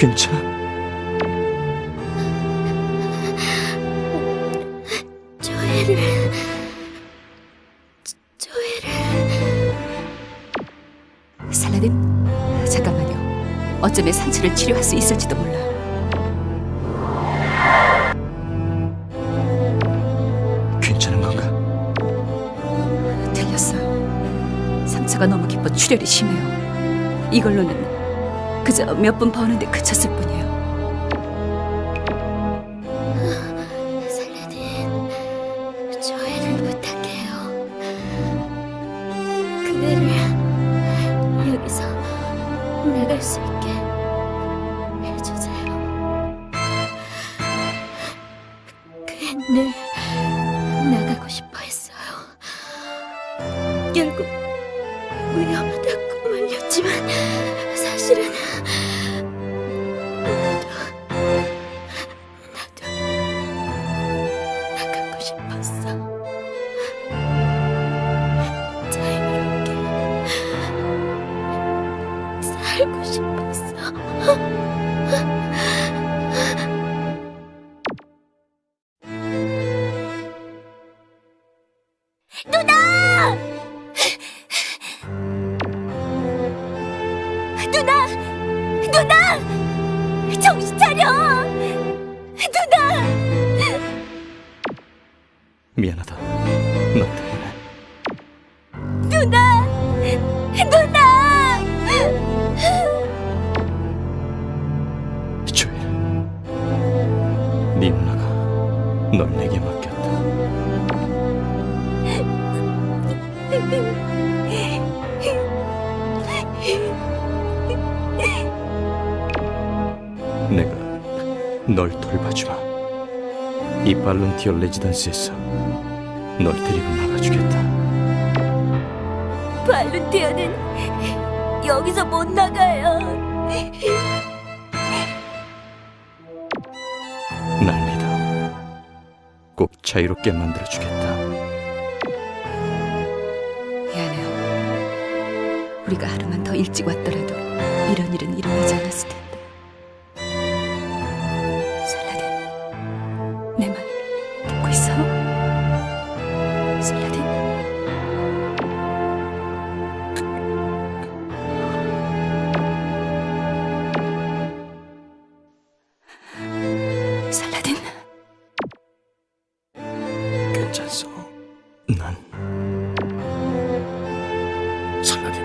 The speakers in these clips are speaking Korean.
괜찮아? 조회를 조회를 살라딘, 잠깐만요. 어쩌면 상처를 치료할 수 있을지도 몰라. 괜찮은 건가? 들렸어요. 상처가 너무 깊어 출혈이 심해요. 이걸로는 그저 몇분 버는데 그쳤을 뿐이에요. 살라딘 조회를 부탁해요. 그대를 여기서 나갈 수 있게 해주세요. 그앤 늘 나가고 싶어 했어요. 결국 위험 살고 싶 발런티어 레지던스에서 널 데리고 나가주겠다. 발룬티아는 여기서 못 나가요. 날 믿어. 꼭 자유롭게 만들어주겠다. 미안해요. 우리가 하루만 더 일찍 왔더라도 이런 일은 일어나지 않았을 텐데. 살라딘. 괜찮소. 난 살라딘,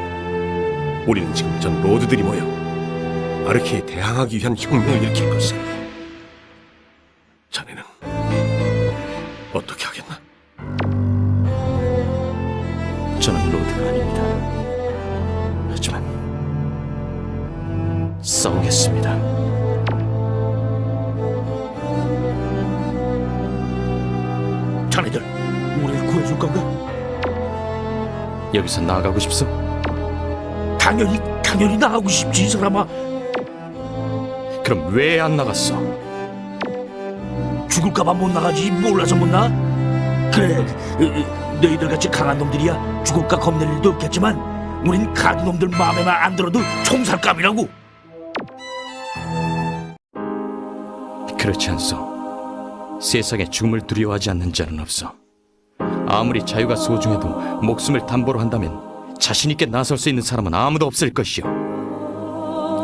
우리는 지금 전 로드들이 모여 아르키에 대항하기 위한 혁명을 일으킬 것을. 자네는 저는 로드가 아닙니다. 하지만 싸우겠습니다. 자네들 우리를 구해줄 건가? 여기서 나가고 싶소? 당연히 당연히 나가고 싶지 이 사람아. 그럼 왜 안 나갔어? 죽을까봐 못 나가지 몰라서 못 나? 그래 으, 으, 너희들 같이 강한 놈들이야 죽을까 겁낼 일도 없겠지만 우린 가드 놈들 마음에만 안 들어도 총살감이라고 그렇지 않소. 세상에 죽음을 두려워하지 않는 자는 없어. 아무리 자유가 소중해도 목숨을 담보로 한다면 자신 있게 나설 수 있는 사람은 아무도 없을 것이오.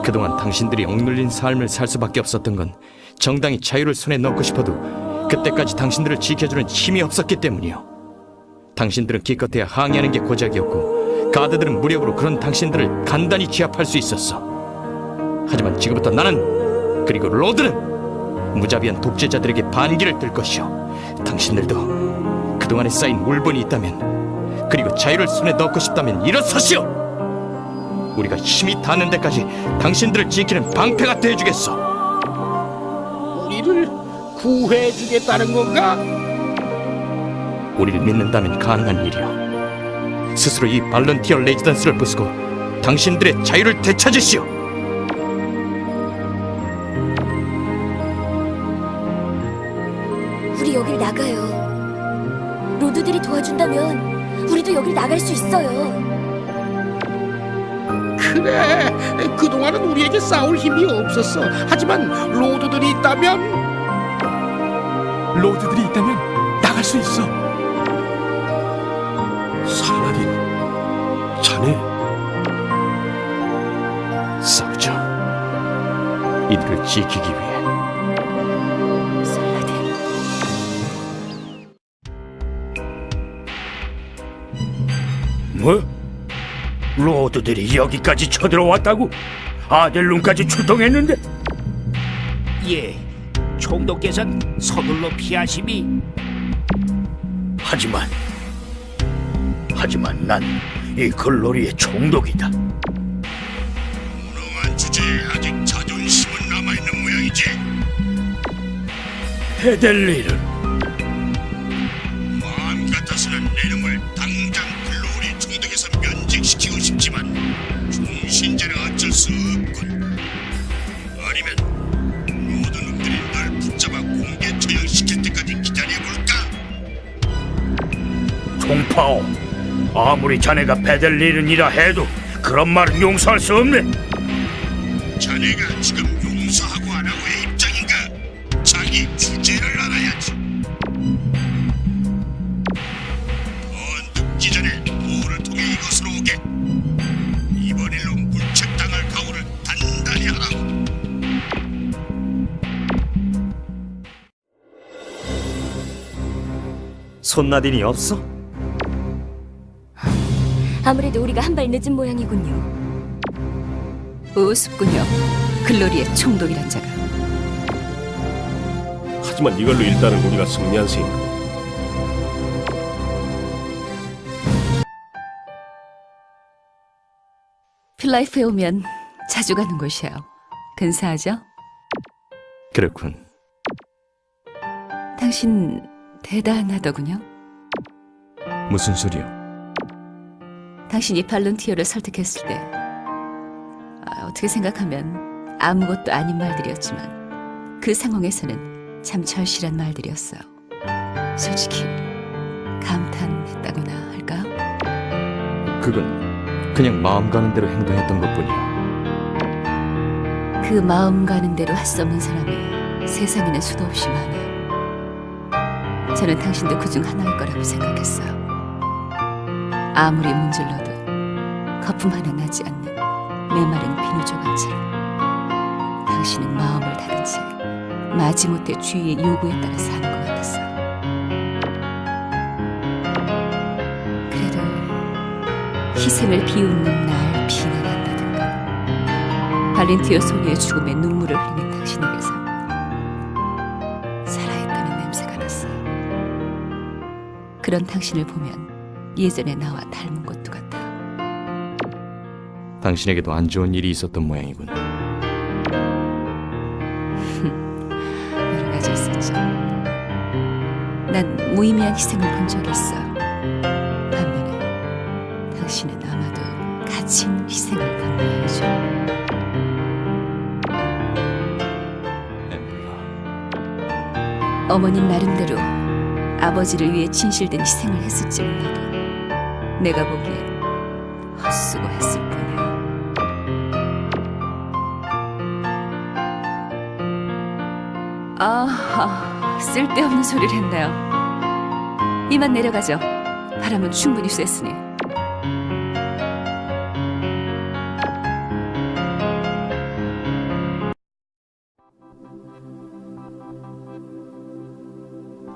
그동안 당신들이 억눌린 삶을 살 수밖에 없었던 건 정당히 자유를 손에 넣고 싶어도 그때까지 당신들을 지켜주는 힘이 없었기 때문이오. 당신들은 기껏해야 항의하는 게 고작이었고 가드들은 무력으로 그런 당신들을 간단히 제압할 수 있었어. 하지만 지금부터 나는 그리고 로드는 무자비한 독재자들에게 반기를 들 것이오. 당신들도 그동안에 쌓인 울분이 있다면 그리고 자유를 손에 넣고 싶다면 일어서시오. 우리가 힘이 닿는 데까지 당신들을 지키는 방패가 되어주겠소. 우리를 구해주겠다는 건가? 우리를 믿는다면 가능한 일이오. 스스로 이 발런티어 레지던스를 부수고 당신들의 자유를 되찾으시오. 우리 여길 나가요. 로드들이 도와준다면 우리도 여길 나갈 수 있어요. 그래 그동안은 우리에게 싸울 힘이 없었어 하지만 로드들이 있다면 로드들이 있다면 나갈 수 있어. 지키기 위해. 뭐? 로드들이 여기까지 쳐들어왔다고? 아델룬까지 출동했는데? 예, 총독께서는 서둘러 피하심이 하지만 하지만 난 이 글로리의 총독이다. 무능한 주제에 아직 이지 헤델리를 마음 같아서는 내 놈을 당장 글로리 총독에서 면직시키고 싶지만 중신제는 어쩔 수 없군 아니면 모든 놈들이 널 붙잡아 공개 처형시킬 때까지 기다려볼까? 총파오. 아무리 자네가 베델리른이라 해도 그런 말은 용서할 수 없네. 자네가 지금 용서하고 안 하고의 입장인가? 자기 주제를 알아야지. 더 늦기 전에 도를 통해 이것으로 오게. 이번 일로 물책당할 각오를 단단히 하라고. 손나딘이 없어? 아무래도 우리가 한 발 늦은 모양이군요. 우습군요. 글로리의 총독이란 자가. 하지만 이걸로 일단은 우리가 승리한 셈이다. 필라이프에 오면 자주 가는 곳이에요. 근사하죠? 그렇군. 당신 대단하더군요. 무슨 소리요? 당신이 발론티어를 설득했을 때 아, 어떻게 생각하면 아무것도 아닌 말들이었지만 그 상황에서는 참 절실한 말들이었어요. 솔직히 감탄했다거나 할까요? 그건 그냥 마음 가는 대로 행동했던 것뿐이야. 그 마음 가는 대로 할수 없는 사람이 세상에는 수도 없이 많아요. 저는 당신도 그 중 하나일 거라고 생각했어요. 아무리 문질러도 거품 하나 나지 않는 메마른 비누조각처럼 당신은 마음을 닫은 채 마지못해 주위의 요구에 따라 사는 것 같았어요. 그래도 희생을 비웃는 날 비난한다든가 발렌티어 소녀의 죽음에 눈물을 흘리는 당신에게서 살아있다는 냄새가 났어요. 그런 당신을 보면 예전에 나와 닮은 것도 같아요. 당신에게도 안 좋은 일이 있었던 모양이군. 여러 가지 있었죠. 난 무의미한 희생을 본 적이 있어요. 반면에 당신은 아마도 갇힌 희생을 본 모양이죠. 어머님 나름대로 아버지를 위해 진실된 희생을 했을지 몰라도 내가 보기엔 헛수고했을 아, 쓸데없는 소리를 했네요. 이만 내려가죠. 바람은 충분히 쐈으니.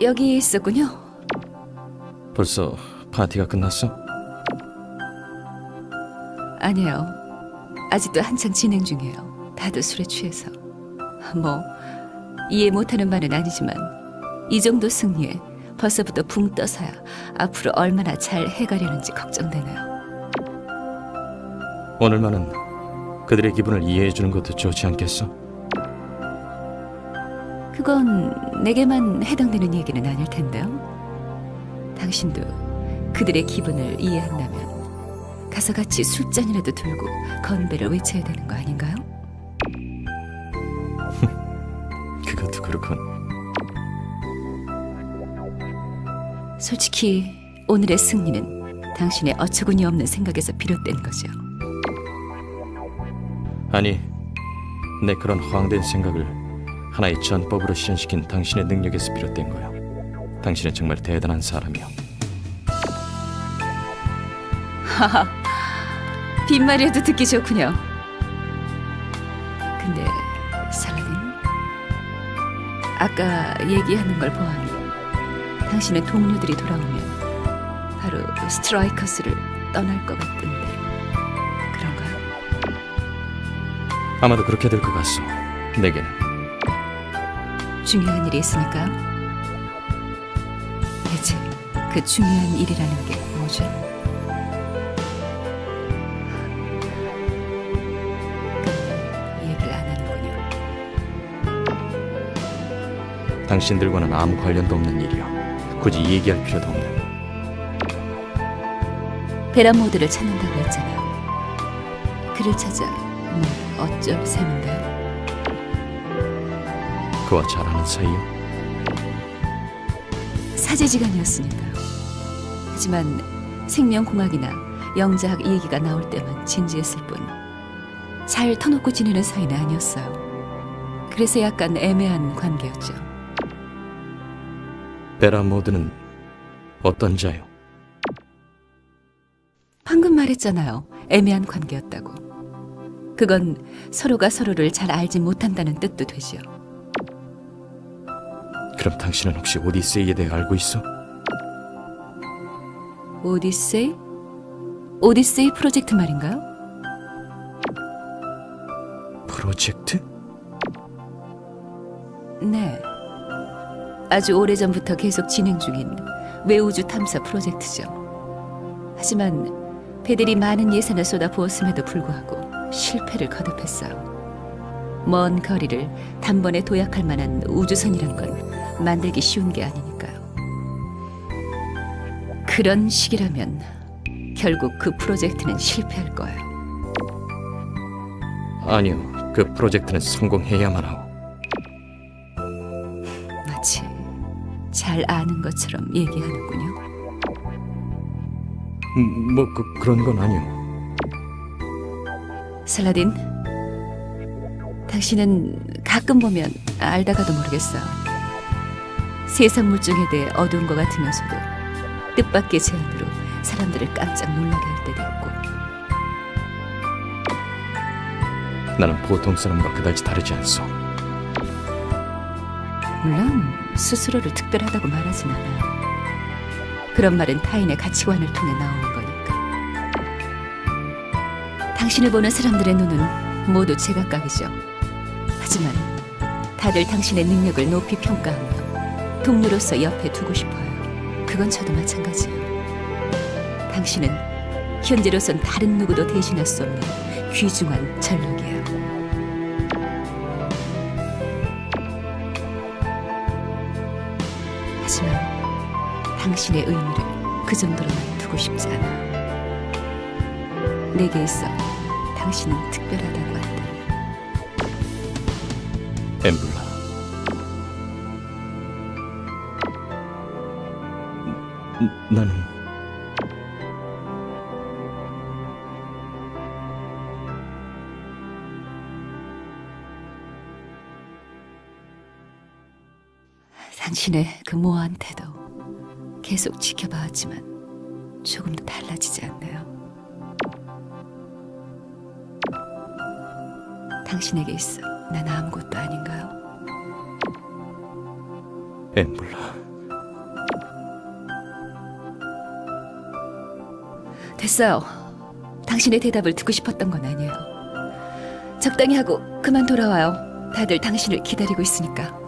여기 있었군요. 벌써 파티가 끝났어? 아니에요. 아직도 한창 진행 중이에요. 다들 술에 취해서. 뭐 이해 못하는 말은 아니지만 이 정도 승리에 벌써부터 붕 떠서야 앞으로 얼마나 잘 해가려는지 걱정되네요. 오늘만은 그들의 기분을 이해해 주는 것도 좋지 않겠어? 그건 내게만 해당되는 얘기는 아닐 텐데요. 당신도 그들의 기분을 이해한다면 가서 같이 술잔이라도 들고 건배를 외쳐야 되는 거 아닌가요? 솔직히 오늘의 승리는 당신의 어처구니 없는 생각에서 비롯된 거죠. 아니, 내 그런 허황된 생각을 하나의 전법으로 실현시킨 당신의 능력에서 비롯된 거야. 당신은 정말 대단한 사람이야. 하하, 빈말이라도 듣기 좋군요. 근데 살라딘, 아까 얘기하는 걸 보아하니 당신의 동료들이 돌아오면 바로 스트라이커스를 떠날 것 같던데 그런가요? 아마도 그렇게 될 것 같소. 내게는 중요한 일이 있으니까요. 대체 그 중요한 일이라는 게 뭐죠? 그럼 얘기를 안 하는군요. 당신들과는 아무 관련도 없는 일이야. 굳이 얘기할 필요도 없는. 베란 모드를 찾는다고 했잖아요. 그를 찾아 뭐 어쩔 셈인가요? 그와 잘 아는 사이요. 사제지간이었으니까요. 하지만 생명공학이나 영자학 얘기가 나올 때만 진지했을 뿐. 잘 터놓고 지내는 사이는 아니었어요. 그래서 약간 애매한 관계였죠. 베라 모드는 어떤 자요? 방금 말했잖아요. 애매한 관계였다고. 그건 서로가 서로를 잘 알지 못한다는 뜻도 되죠. 그럼 당신은 혹시 오디세이에 대해 알고 있어? 오디세이? 오디세이 프로젝트 말인가요? 프로젝트? 네. 아주 오래전부터 계속 진행 중인 외우주 탐사 프로젝트죠. 하지만 배들이 많은 예산을 쏟아 부었음에도 불구하고 실패를 거듭했어요. 먼 거리를 단번에 도약할 만한 우주선이란 건 만들기 쉬운 게 아니니까요. 그런 식이라면 결국 그 프로젝트는 실패할 거예요. 아니요. 그 프로젝트는 성공해야만 하고. 잘 아는 것처럼 얘기하는군요. 음, 뭐 그, 그런 건 아니요. 살라딘, 당신은 가끔 보면 알다가도 모르겠어요. 세상 물정에 대해 어두운 것 같으면서도 뜻밖의 제안으로 사람들을 깜짝 놀라게 할 때도 있고 나는 보통 사람과 그다지 다르지 않소. 물론 스스로를 특별하다고 말하진 않아요. 그런 말은 타인의 가치관을 통해 나오는 거니까. 당신을 보는 사람들의 눈은 모두 제각각이죠. 하지만 다들 당신의 능력을 높이 평가하며 동료로서 옆에 두고 싶어요. 그건 저도 마찬가지예요. 당신은 현재로선 다른 누구도 대신할 수 없는 귀중한 전력이에요. 당신의 의미를 그 정도로만 두고 싶지 않아. 내게 있어 당신은 특별하다고 한다. 엠블라. 음, 나는 당신의 그 모호한 태도 계속 지켜봐왔지만 조금도 달라지지 않네요. 당신에게 있어 난 아무것도 아닌가요? 엠블라. 됐어요. 당신의 대답을 듣고 싶었던 건 아니에요. 적당히 하고 그만 돌아와요. 다들 당신을 기다리고 있으니까.